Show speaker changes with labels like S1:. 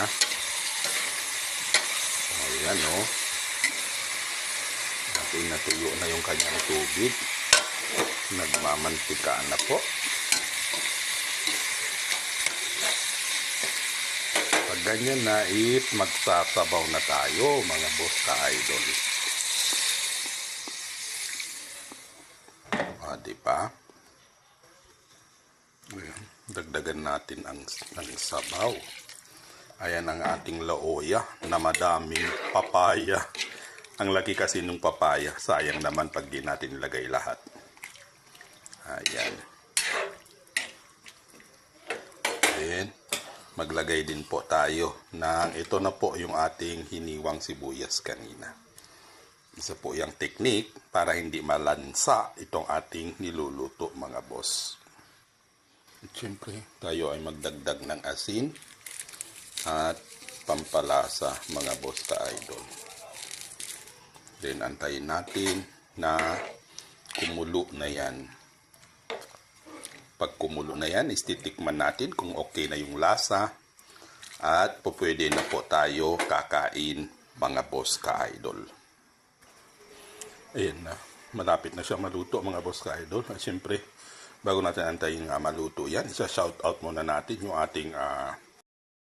S1: na. Ayan o. Oh. Natin natuyo na yung kanyang tubig. Nagmamantikaan na po. Pag ganyan na is magsasabaw na tayo mga boss ka-idol. Ah, di ba? Ayan, dagdagan natin ang, ang sabaw. Ayan ang ating laoya na madaming papaya. Ang laki kasi nung papaya. Sayang naman pag di natin ilagay lahat. Ayan. Then, maglagay din po tayo ng ito na po yung ating hiniwang sibuyas kanina. Isa po yung technique para hindi malansa itong ating niluluto mga boss. At syempre, tayo ay magdagdag ng asin at pampalasa mga boss ka idol. Then antayin natin na kumulo na yan. Pag kumulo na yan, istitikman natin kung okay na yung lasa at pupwede na po tayo kakain mga boss ka idol. Ayan na. Malapit na siya maluto mga boss ka idol. At syempre, bago natin antayin uh, maluto yan, isa shout out muna natin yung ating uh,